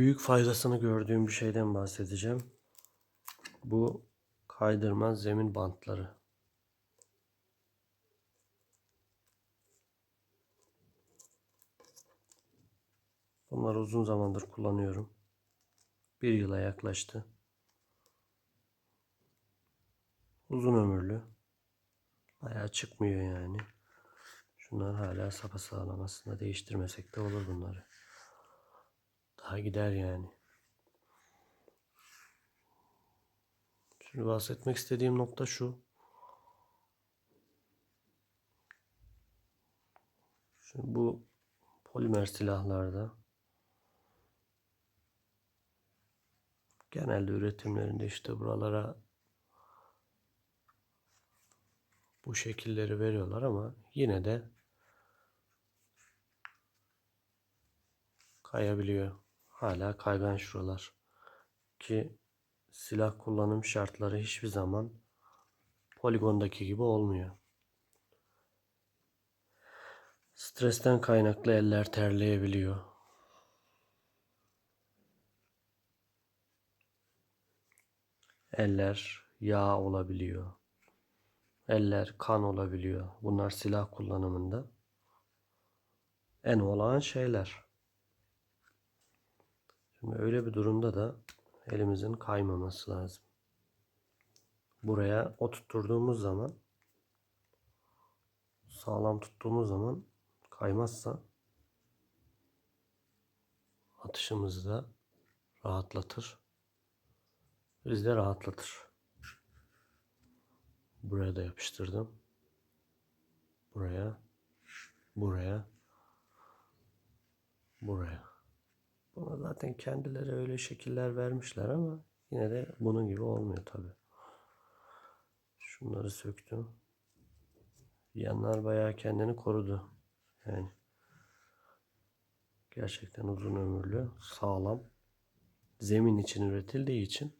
büyük faydasını gördüğüm bir şeyden bahsedeceğim. Bu kaydırmaz zemin bantları. Bunları uzun zamandır kullanıyorum. Bir yıla yaklaştı. Uzun ömürlü. Bayağı çıkmıyor yani. Şunlar hala sapasağlam aslında değiştirmesek de olur bunları. Daha gider yani. Şimdi bahsetmek istediğim nokta şu. Şimdi bu polimer silahlarda genelde üretimlerinde işte buralara bu şekilleri veriyorlar ama yine de kayabiliyor. Hala kaygan şuralar. Ki silah kullanım şartları hiçbir zaman poligondaki gibi olmuyor. Stresten kaynaklı eller terleyebiliyor. Eller yağ olabiliyor. Eller kan olabiliyor. Bunlar silah kullanımında en olağan şeyler. Şimdi öyle bir durumda da elimizin kaymaması lazım. Buraya oturtturduğumuz zaman sağlam tuttuğumuz zaman kaymazsa atışımızı da rahatlatır. Biz de rahatlatır. Buraya da yapıştırdım. Buraya, buraya, buraya. Buna zaten kendileri öyle şekiller vermişler ama yine de bunun gibi olmuyor tabi. Şunları söktüm. Yanlar bayağı kendini korudu. Yani gerçekten uzun ömürlü, sağlam. Zemin için üretildiği için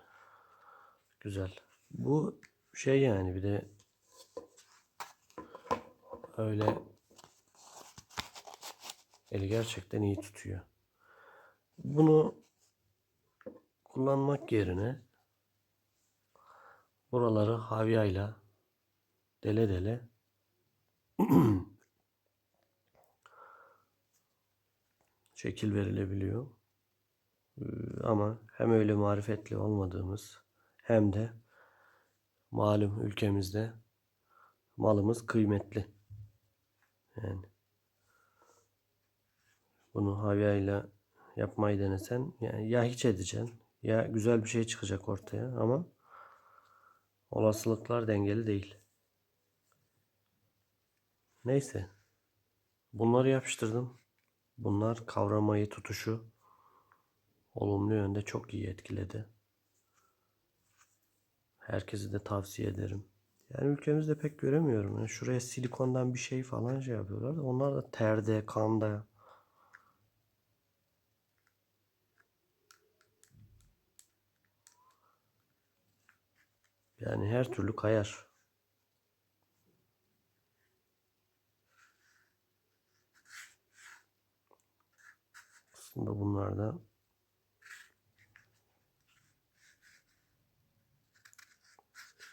güzel. Bu şey yani bir de öyle eli gerçekten iyi tutuyor. Bunu kullanmak yerine buraları havyayla dele dele şekil verilebiliyor. Ee, Ama hem öyle marifetli olmadığımız hem de malum ülkemizde malımız kıymetli. Yani bunu havyayla yapmayı denesen yani ya hiç edeceksin ya güzel bir şey çıkacak ortaya ama olasılıklar dengeli değil. Neyse. Bunları yapıştırdım. Bunlar kavramayı tutuşu olumlu yönde çok iyi etkiledi. Herkese de tavsiye ederim. Yani ülkemizde pek göremiyorum. Yani şuraya silikondan bir şey falan şey yapıyorlar. Onlar da terde, kanda. Yani her türlü kayar. Aslında bunlar da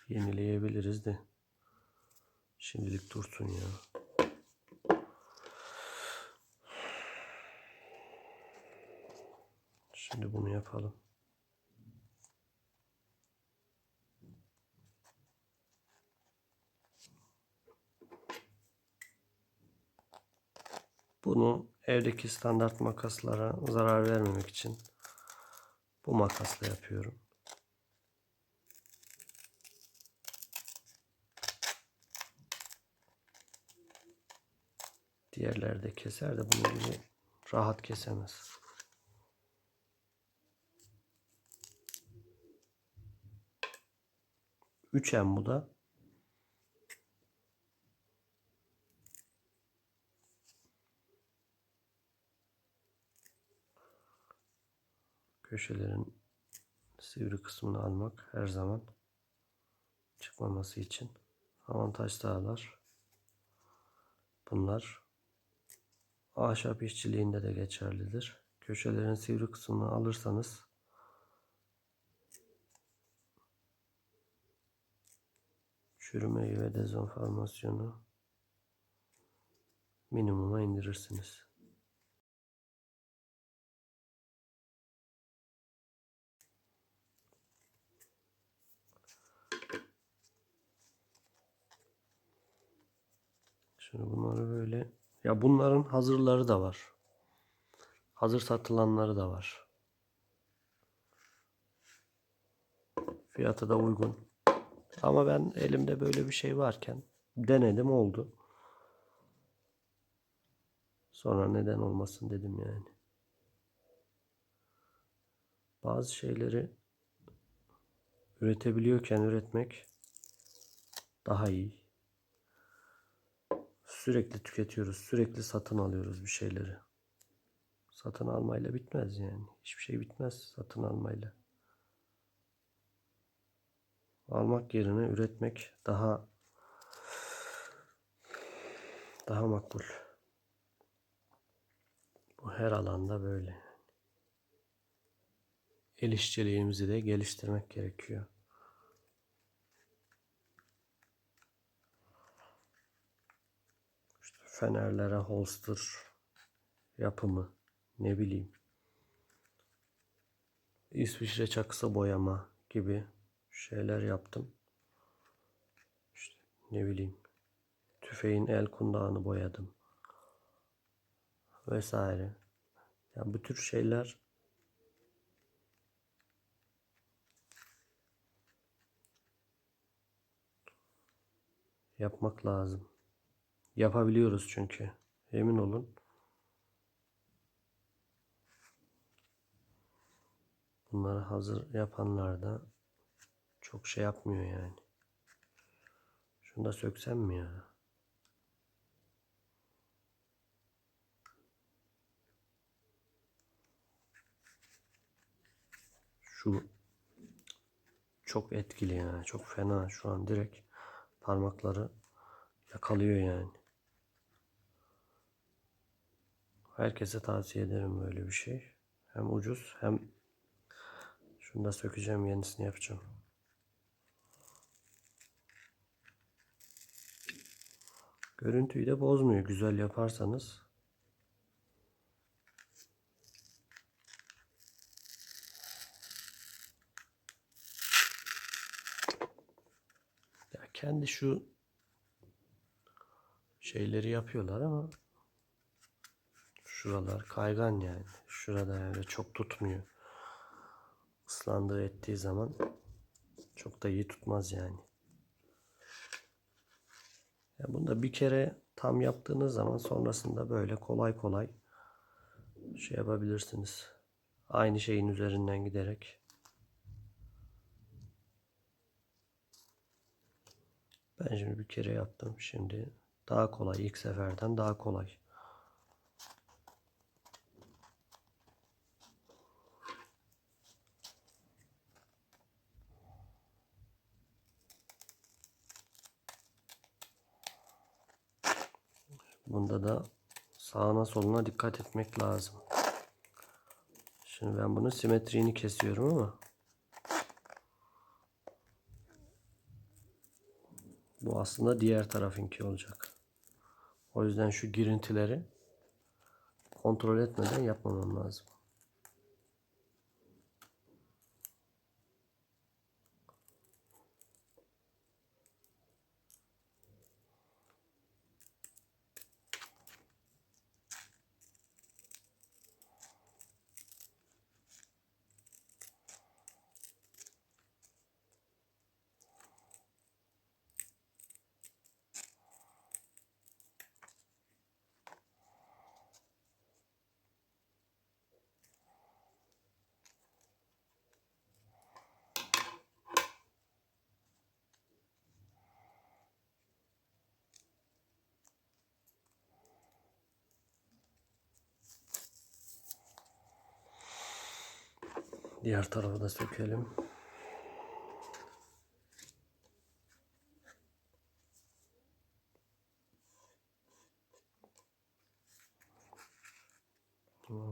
yenileyebiliriz de şimdilik dursun ya. Şimdi bunu yapalım. Bunu evdeki standart makaslara zarar vermemek için bu makasla yapıyorum. Diğerleri de keser de bunun gibi rahat kesemez. Üç em bu da. Köşelerin sivri kısmını almak her zaman çıkmaması için avantaj sağlar. Bunlar ahşap işçiliğinde de geçerlidir. köşelerin sivri kısmını alırsanız çürümeyi ve dezenformasyonu minimuma indirirsiniz. Şimdi bunları böyle ya bunların hazırları da var. Hazır satılanları da var. Fiyatı da uygun. Ama ben elimde böyle bir şey varken denedim oldu. Sonra neden olmasın dedim yani. Bazı şeyleri üretebiliyorken üretmek daha iyi. Sürekli tüketiyoruz, sürekli satın alıyoruz bir şeyleri. Satın almayla bitmez yani. Hiçbir şey bitmez satın almayla. Almak yerine üretmek daha daha makbul. Bu her alanda böyle. El işçiliğimizi de geliştirmek gerekiyor. İşte fenerlere holster yapımı ne bileyim. İsviçre çakısı boyama gibi şeyler yaptım. İşte ne bileyim. Tüfeğin el kundağını boyadım. Vesaire. Ya bu tür şeyler yapmak lazım. Yapabiliyoruz çünkü. Emin olun. Bunları hazır yapanlar da çok şey yapmıyor yani. Şunu da söksem mi ya? Şu çok etkili yani. Çok fena. Şu an direkt parmakları yakalıyor yani. Herkese tavsiye ederim böyle bir şey. Hem ucuz hem şunu da sökeceğim yenisini yapacağım. Görüntüyü de bozmuyor güzel yaparsanız. Ya kendi şu şeyleri yapıyorlar ama şuralar kaygan yani. Şurada öyle çok tutmuyor. Islandığı ettiği zaman çok da iyi tutmaz yani. Ya bunu da bir kere tam yaptığınız zaman sonrasında böyle kolay kolay şey yapabilirsiniz. Aynı şeyin üzerinden giderek. Ben şimdi bir kere yaptım. Şimdi daha kolay. ilk seferden daha kolay. Bunda da sağına soluna dikkat etmek lazım. Şimdi ben bunun simetriğini kesiyorum ama bu aslında diğer tarafınki olacak. O yüzden şu girintileri kontrol etmeden yapmamam lazım. Diğer tarafı da sökelim.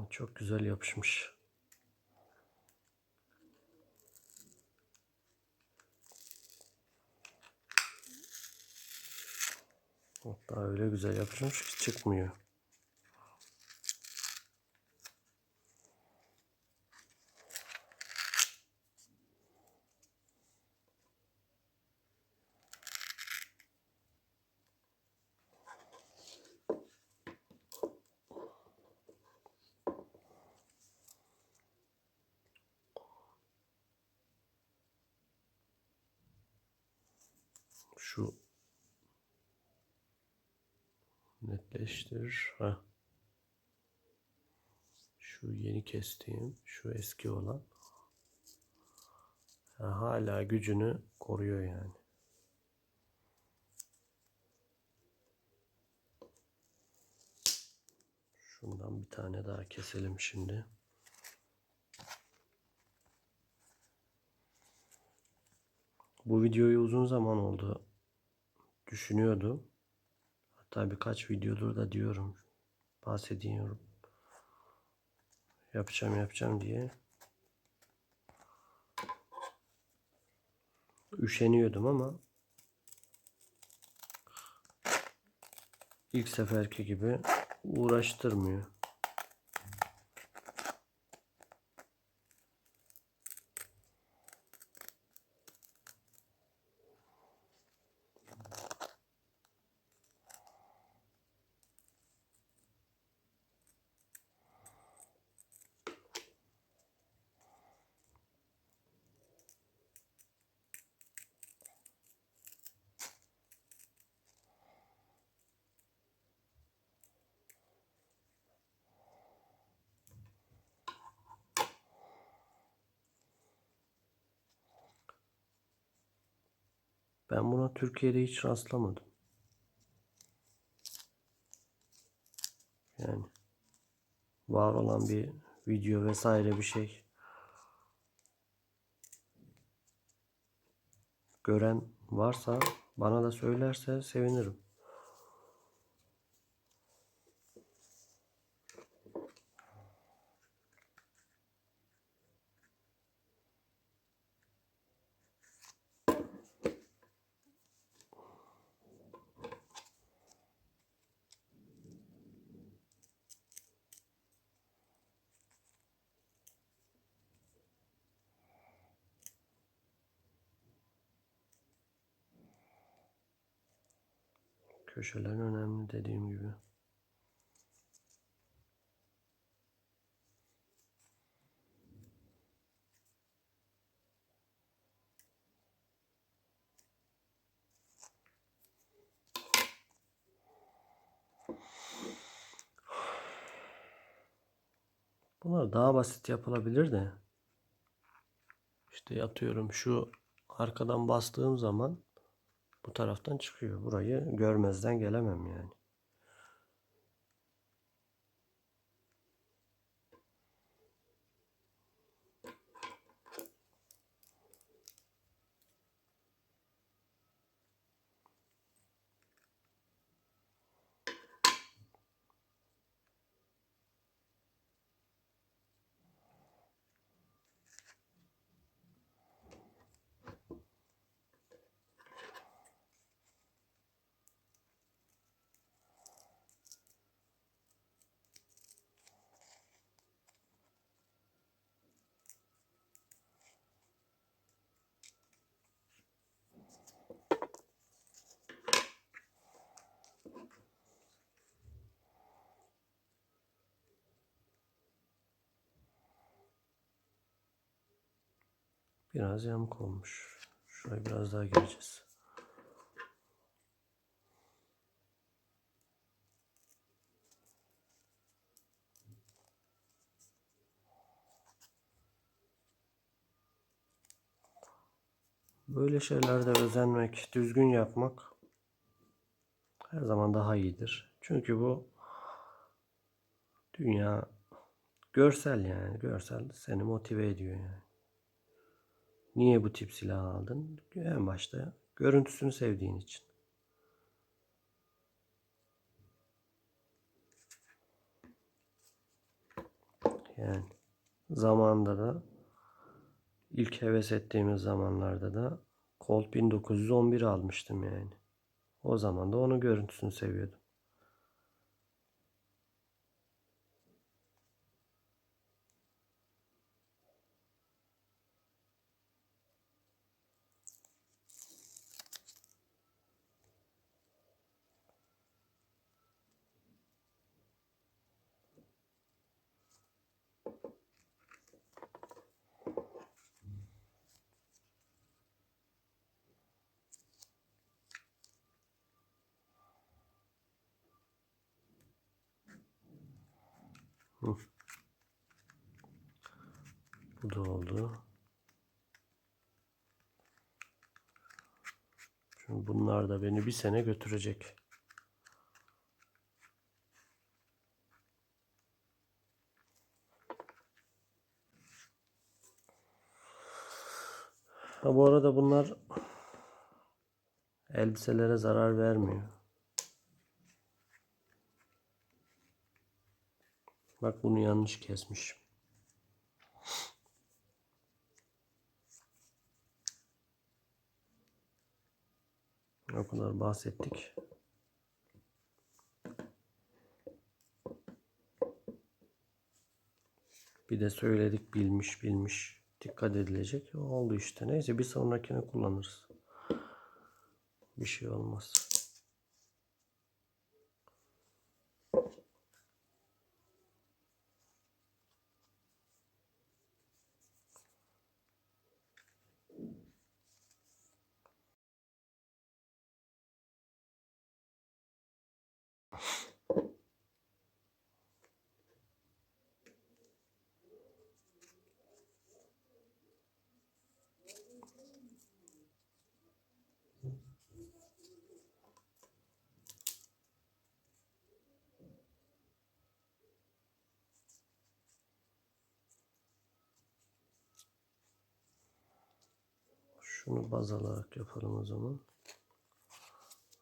Çok güzel yapışmış. Hatta öyle güzel yapışmış ki çıkmıyor. Şu netleştir. Ha. Şu yeni kestiğim, şu eski olan. Ha, hala gücünü koruyor yani. Şundan bir tane daha keselim şimdi. Bu videoyu uzun zaman oldu düşünüyordum. Hatta birkaç videodur da diyorum. Bahsediyorum. Yapacağım yapacağım diye. Üşeniyordum ama ilk seferki gibi uğraştırmıyor. Ben buna Türkiye'de hiç rastlamadım. Yani var olan bir video vesaire bir şey gören varsa bana da söylerse sevinirim. Köşeler önemli dediğim gibi. Bunlar daha basit yapılabilir de. İşte yatıyorum şu arkadan bastığım zaman bu taraftan çıkıyor. Burayı görmezden gelemem yani. Biraz yamuk olmuş. Şuraya biraz daha gireceğiz. Böyle şeylerde özenmek, düzgün yapmak her zaman daha iyidir. Çünkü bu dünya görsel yani görsel seni motive ediyor yani. Niye bu tip silah aldın? En başta görüntüsünü sevdiğin için. Yani zamanında da ilk heves ettiğimiz zamanlarda da Colt 1911 almıştım yani. O zaman da onun görüntüsünü seviyordum. Bu da oldu. Şimdi bunlar da beni bir sene götürecek. Ha bu arada bunlar elbiselere zarar vermiyor. Bak bunu yanlış kesmiş. O kadar bahsettik. Bir de söyledik bilmiş bilmiş dikkat edilecek. Oldu işte. Neyse bir sonrakine kullanırız. Bir şey olmaz. Şunu baz alarak yapalım o zaman.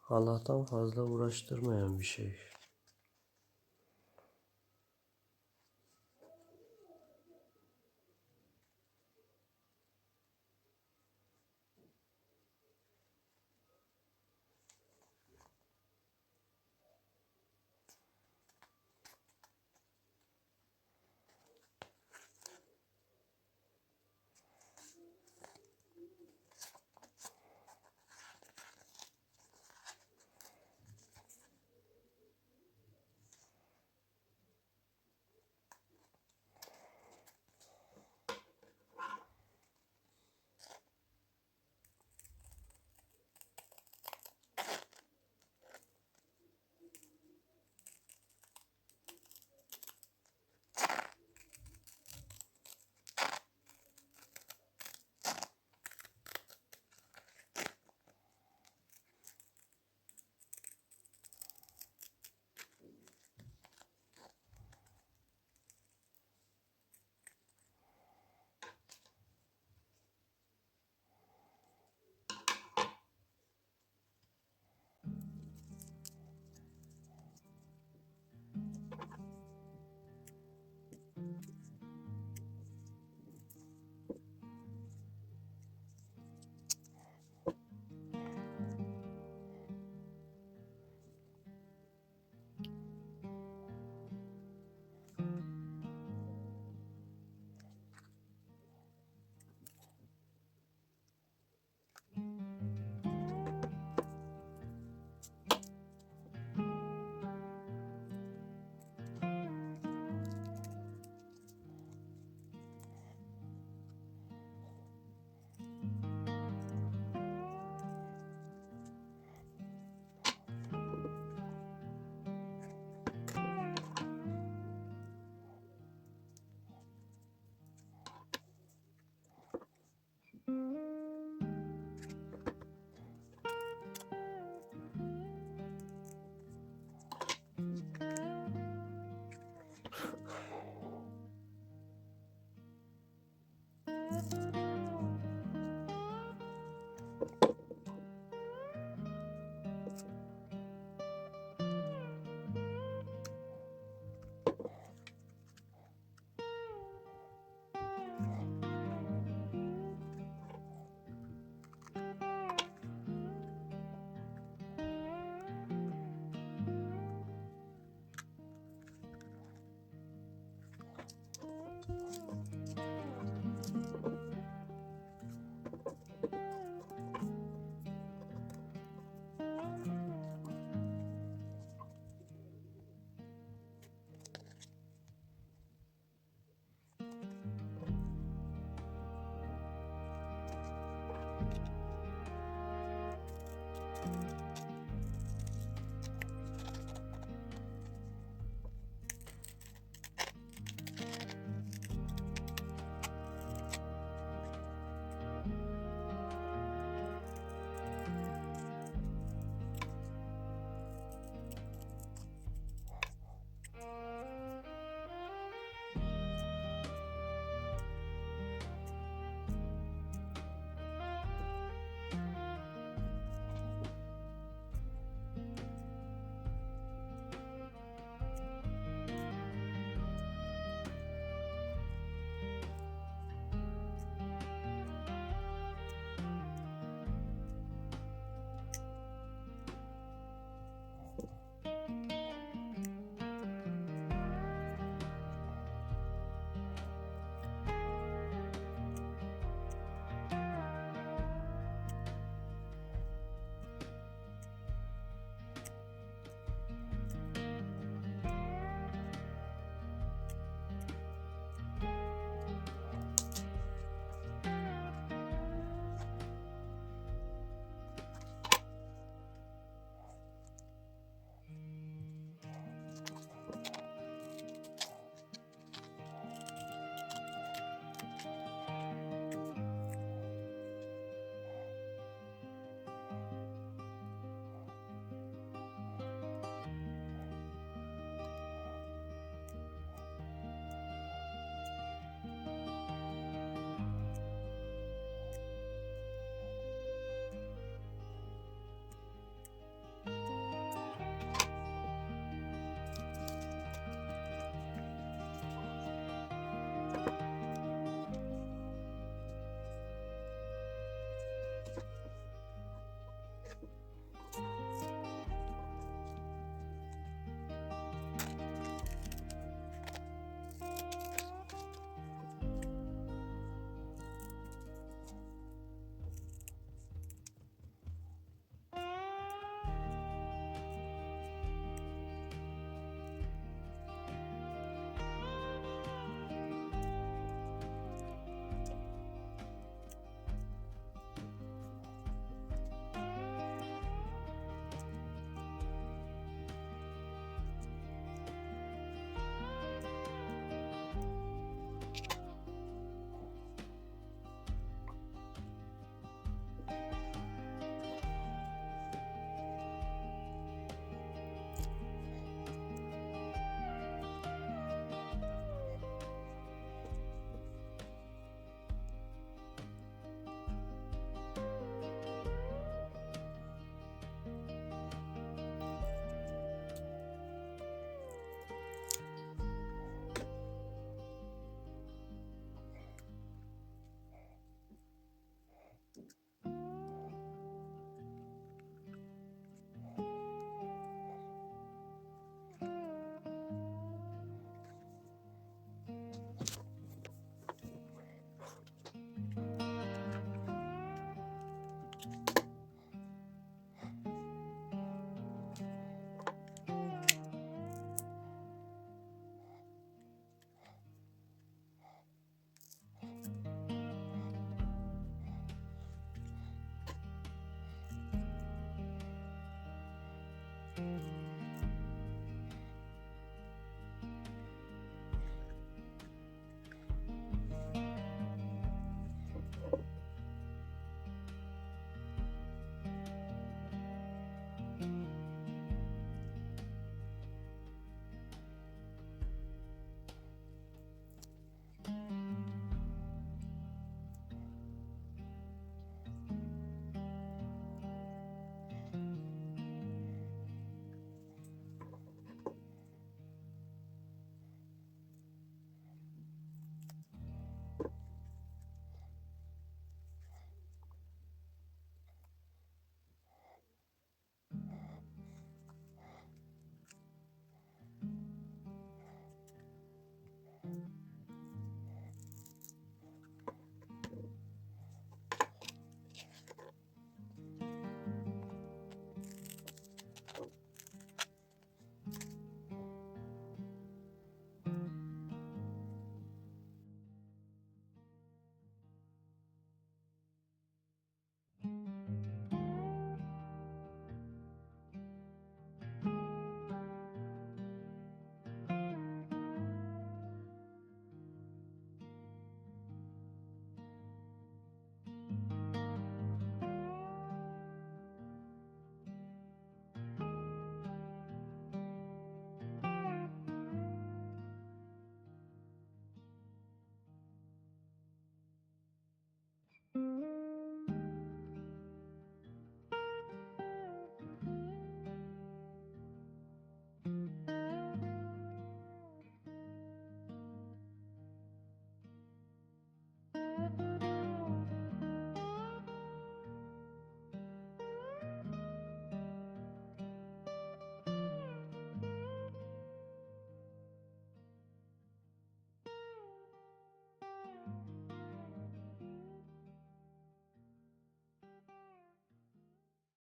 Allah'tan fazla uğraştırmayan bir şey.